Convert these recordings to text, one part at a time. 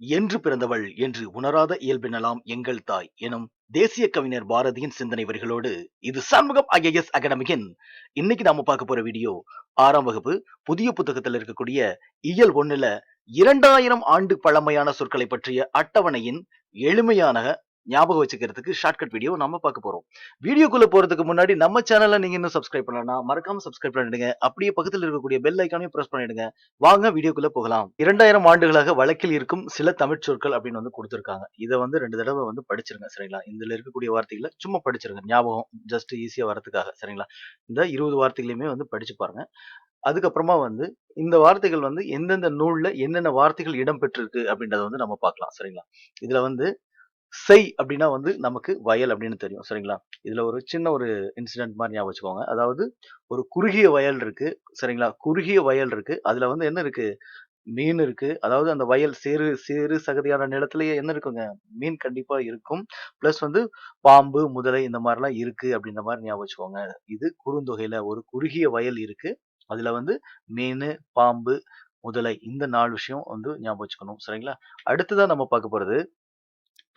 என்று பிறந்தவள் என்று உணராத இயல்பினலாம் எங்கள் தாய் எனும் தேசிய கவிஞர் பாரதியின் சிந்தனை வரிகளோடு இது சண்முகம் ஐஏஎஸ் அகாடமியின் இன்னைக்கு நாம பார்க்க போற வீடியோ. ஆறாம் வகுப்பு புதிய புத்தகத்தில் இருக்கக்கூடிய இயல் ஒண்ணுல இரண்டாயிரம் ஆண்டு பழமையான சொற்களை பற்றிய அட்டவணையின் எளிமையான ஞாபகம் வச்சுக்கிறதுக்கு ஷார்ட்கட் வீடியோ நம்ம பார்க்க போறோம். வீடியோக்குள்ள போறதுக்கு முன்னாடி நம்ம சேனலை நீங்க இன்னும் சப்ஸ்கிரைப் பண்ணலன்னா மறக்காம சப்ஸ்கிரைப் பண்ணிடுங்க. அப்படியே பக்கத்தில் இருக்கக்கூடிய பெல் ஐக்கானையும் பிரஸ் பண்ணிடுங்க. வாங்க வீடியோக்குள்ள போகலாம். இரண்டாயிரம் ஆண்டுகளாக வழக்கில் இருக்கும் சில தமிழ் சொற்கள் அப்படின்னு வந்து கொடுத்துருக்காங்க. இதை வந்து ரெண்டு தடவை வந்து படிச்சிருங்க சரிங்களா? இதுல இருக்கக்கூடிய வார்த்தைகளை சும்மா படிச்சிருங்க. ஞாபகம் ஜஸ்ட் ஈஸியா வரதுக்காக சரிங்களா? இந்த இருபது வார்த்தைகளையுமே வந்து படிச்சு பாருங்க. அதுக்கப்புறமா வந்து இந்த வார்த்தைகள் வந்து எந்தெந்த நூல்ல என்னென்ன வார்த்தைகள் இடம்பெற்றிருக்கு அப்படின்றத வந்து நம்ம பார்க்கலாம் சரிங்களா? இதுல வந்து செய் அப்படின்னா வந்து நமக்கு வயல் அப்படின்னு தெரியும். சரிங்களா? இதுல ஒரு சின்ன ஒரு இன்சிடென்ட் மாதிரி ஞாபகம் வச்சுக்கோங்க. அதாவது ஒரு குறுகிய வயல் இருக்கு. சரிங்களா? குறுகிய வயல் இருக்கு. அதுல வந்து என்ன இருக்கு? மீன் இருக்கு. அதாவது அந்த வயல் சேறு சேறு சகதியான நிலத்திலேயே என்ன இருக்குங்க? மீன் கண்டிப்பா இருக்கும். பிளஸ் வந்து பாம்பு முதலை இந்த மாதிரிலாம் இருக்கு அப்படின்ற மாதிரி ஞாபகம் வச்சுக்கோங்க. இது குறுந்தொகையில ஒரு குறுகிய வயல் இருக்கு. அதுல வந்து மீன் பாம்பு முதலை இந்த நாலு விஷயம் வந்து ஞாபகம் வச்சுக்கணும். சரிங்களா? அடுத்ததான் நம்ம பார்க்க போறது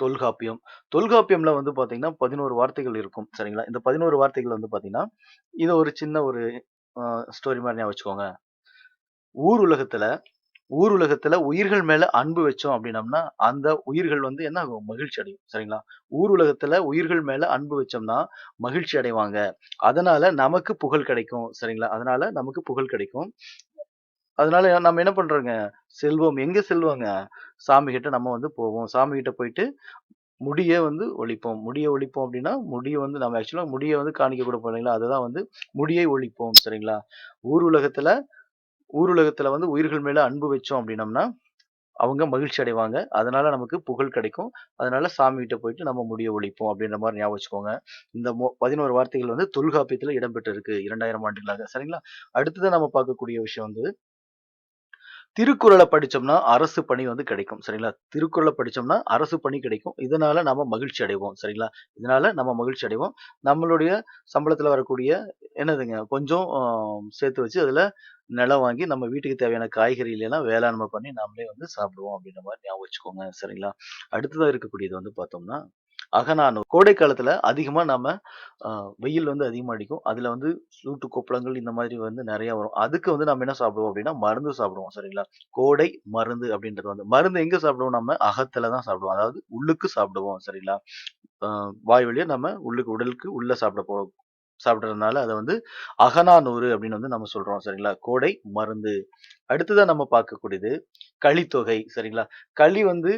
தொல்காப்பியம். தொல்காப்பியம்ல வந்து பாத்தீங்கன்னா பதினோரு வார்த்தைகள் இருக்கும். சரிங்களா? இந்த பதினோரு வார்த்தைகள் வந்து பாத்தீங்கன்னா இதை ஒரு சின்ன ஒரு ஸ்டோரி மாதிரி வச்சுக்கோங்க. ஊர் உலகத்துல ஊர் உலகத்துல உயிர்கள் மேல அன்பு வச்சோம் அப்படின்னம்னா அந்த உயிர்கள் வந்து என்ன ஆகும்? மகிழ்ச்சி அடையும். சரிங்களா? ஊர் உலகத்துல உயிர்கள் மேல அன்பு வச்சோம்னா மகிழ்ச்சி அடைவாங்க. அதனால நமக்கு புகழ் கிடைக்கும். சரிங்களா? அதனால நமக்கு புகழ் கிடைக்கும். அதனால நம்ம என்ன பண்றோங்க? செல்வம். எங்க செல்வங்க? சாமி கிட்ட நம்ம வந்து போவோம். சாமி கிட்ட போயிட்டு முடிய வந்து ஒழிப்போம். முடிய ஒழிப்போம் அப்படின்னா முடிய வந்து நம்ம ஆக்சுவலா முடிய வந்து காணிக்க கூட போறீங்களா அதுதான் வந்து முடியை ஒழிப்போம் சரிங்களா? ஊர் உலகத்துல ஊர் உலகத்துல வந்து உயிர்கள் மேல அன்பு வச்சோம் அப்படின்னம்னா அவங்க மகிழ்ச்சி அடைவாங்க. அதனால நமக்கு புகழ் கிடைக்கும். அதனால சாமி கிட்ட போயிட்டு நம்ம முடிய ஒழிப்போம் அப்படின்ற மாதிரி ஞாபகம் வச்சுக்கோங்க. இந்த பதினோரு வார்த்தைகள் வந்து தொல்காப்பியத்துல இடம்பெற்று இருக்கு இரண்டாயிரம் ஆண்டுகளாக சரிங்களா? அடுத்ததான் நம்ம பார்க்கக்கூடிய விஷயம் வந்து திருக்குறளை படித்தோம்னா அரசு பணி வந்து கிடைக்கும் சரிங்களா? திருக்குறளை படித்தோம்னா அரசு பணி கிடைக்கும். இதனால நம்ம மகிழ்ச்சி அடைவோம் சரிங்களா? இதனால நம்ம மகிழ்ச்சி அடைவோம். நம்மளுடைய சம்பளத்தில் வரக்கூடிய என்னதுங்க கொஞ்சம் சேர்த்து வச்சு அதில் நிலம் வாங்கி நம்ம வீட்டுக்கு தேவையான காய்கறிகள் எல்லாம் வேளாண்மை பண்ணி நாமளே வந்து சாப்பிடுவோம் அப்படின்ற மாதிரி ஞாபகம் வச்சுக்கோங்க சரிங்களா? அடுத்ததாக இருக்கக்கூடியது வந்து பார்த்தோம்னா அகநானூறு. கோடை காலத்துல அதிகமா நம்ம வெயில் வந்து அதிகமாக அடிக்கும். அதுல வந்து சூட்டு கொப்பளங்கள் இந்த மாதிரி வந்து நிறைய வரும். அதுக்கு வந்து நம்ம என்ன சாப்பிடுவோம் அப்படின்னா மருந்து சாப்பிடுவோம் சரிங்களா? கோடை மருந்து அப்படின்றது வந்து. மருந்து எங்க சாப்பிடுவோம் நம்ம அகத்துல தான் சாப்பிடுவோம். அதாவது உள்ளுக்கு சாப்பிடுவோம் சரிங்களா? வாய் வழியா நம்ம உள்ளுக்கு உடலுக்கு உள்ள சாப்பிட போறோம் சாப்பிட்றதுனால அதை வந்து அகநானூறு அப்படின்னு வந்து நம்ம சொல்றோம் சரிங்களா? கோடை மருந்து. அடுத்ததான் நம்ம பார்க்கக்கூடியது களித்தொகை சரிங்களா? களி வந்து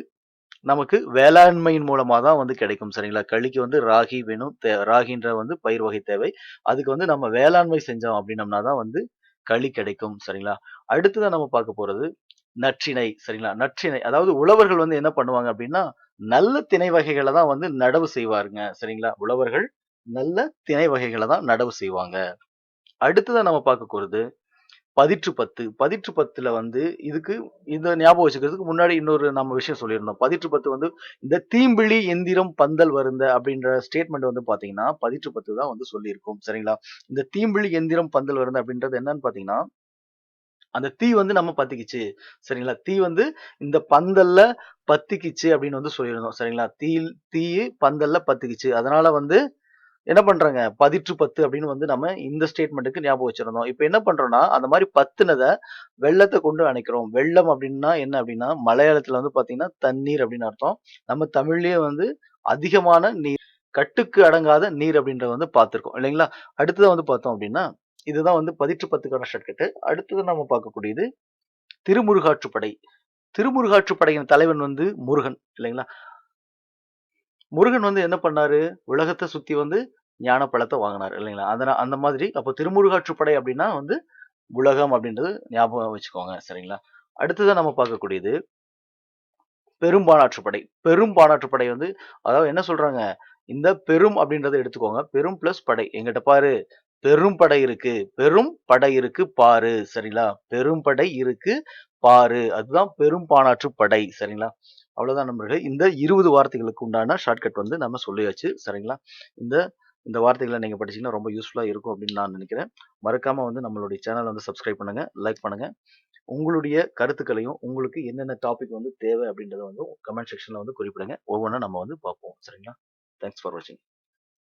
நமக்கு வேளாண்மையின் மூலமாக தான் வந்து கிடைக்கும் சரிங்களா? களிக்கு வந்து ராகி வேணும் ராகின்ற வந்து பயிர் வகை தேவை. அதுக்கு வந்து நம்ம வேளாண்மை செஞ்சோம் அப்படின்னம்னா தான் வந்து களி கிடைக்கும் சரிங்களா? அடுத்ததான் நம்ம பார்க்க போகிறது நற்றிணை சரிங்களா? நற்றிணை அதாவது உழவர்கள் வந்து என்ன பண்ணுவாங்க அப்படின்னா நல்ல திணை வகைகளை தான் வந்து நடவு செய்வாருங்க சரிங்களா? உழவர்கள் நல்ல திணை வகைகளை தான் நடவு செய்வாங்க. அடுத்ததான் நம்ம பார்க்க போகிறது பதிற்று பத்து. பதிற்று பத்துல வந்து இதுக்கு இந்த ஞாபகம் வச்சுக்கிறதுக்கு முன்னாடி இன்னொரு நம்ம விஷயம் சொல்லியிருந்தோம். பதிற்று பத்து வந்து இந்த தீம்பிழி எந்திரம் பந்தல் வருந்த அப்படின்ற ஸ்டேட்மெண்ட் வந்து பாத்தீங்கன்னா பதிற்று பத்து தான் வந்து சொல்லியிருக்கும். சரிங்களா? இந்த தீம்பிழி எந்திரம் பந்தல் வருந்த அப்படின்றது என்னன்னு பாத்தீங்கன்னா அந்த தீ வந்து நம்ம பத்திக்கிச்சு. சரிங்களா? தீ வந்து இந்த பந்தல்ல பத்திக்கிச்சு அப்படின்னு வந்து சொல்லியிருந்தோம். சரிங்களா? தீ தீ பந்தல்ல பத்திக்குச்சு. அதனால வந்து என்ன பண்றாங்க? பதிற்று பத்து அப்படின்னு வந்து நம்ம இந்த ஸ்டேட்மெண்ட்டுக்கு ஞாபகம் வச்சிருந்தோம். இப்போ என்ன பண்றோம்னா அந்த மாதிரி பத்துனதை வெள்ளத்தை கொண்டு அணைக்கிறோம். வெள்ளம் அப்படின்னா என்ன அப்படின்னா மலையாளத்துல வந்து பாத்தீங்கன்னா தண்ணீர் அப்படின்னு அர்த்தம். நம்ம தமிழ்லயே வந்து அதிகமான நீர் கட்டுக்கு அடங்காத நீர் அப்படின்றத வந்து பார்த்துருக்கோம். இல்லைங்களா? அடுத்ததான் வந்து பார்த்தோம் அப்படின்னா இதுதான் வந்து பதிற்று பத்துக்கான ஷர்ட்கட்டு அடுத்தது நம்ம பார்க்கக்கூடியது திருமுருகாற்றுப்படை திருமுருகாற்றுப்படையின் தலைவன் வந்து முருகன். இல்லைங்களா? முருகன் வந்து என்ன பண்ணாரு? உலகத்தை சுத்தி வந்து ஞான பழத்தை வாங்கினார் இல்லைங்களா? அதனால் அந்த மாதிரி அப்போ திருமுருகாற்றுப்படை அப்படின்னா வந்து உலகம் அப்படின்றது ஞாபகம் வச்சுக்கோங்க சரிங்களா? அடுத்ததான் நம்ம பார்க்கக்கூடியது பெரும்பானாற்றுப்படை பெரும்பானாற்றுப்படை வந்து அதாவது என்ன சொல்றாங்க? இந்த பெரும் அப்படின்றத எடுத்துக்கோங்க. பெரும் பிளஸ் படை. எங்கிட்ட பாரு பெரும் படை இருக்கு. பெரும் படை இருக்கு பாரு சரிங்களா? பெரும் படை இருக்கு பாரு. அதுதான் பெரும் பானாற்று படை சரிங்களா? அவ்வளவுதான் நண்பர்களே. இந்த இருபது வார்த்தைகளுக்கு உண்டான ஷார்ட்கட் வந்து நம்ம சொல்லியாச்சு சரிங்களா? இந்த இந்த வார்த்தைகளை நீங்கள் படிச்சீங்கன்னா ரொம்ப யூஸ்ஃபுல்லாக இருக்கும் அப்படின்னு நான் நினைக்கிறேன். மறக்காமல் வந்து நம்மளுடைய சேனலை வந்து சப்ஸ்கிரைப் பண்ணுங்க லைக் பண்ணுங்க. உங்களுடைய கருத்துக்களையும் உங்களுக்கு என்னென்ன டாபிக் வந்து தேவை அப்படின்றத வந்து கமெண்ட் செக்ஷனில் வந்து குறிப்பிடுங்க. ஒவ்வொன்றா நம்ம வந்து பார்ப்போம். சரிங்களா? தேங்க்ஸ் ஃபார் வாட்சிங்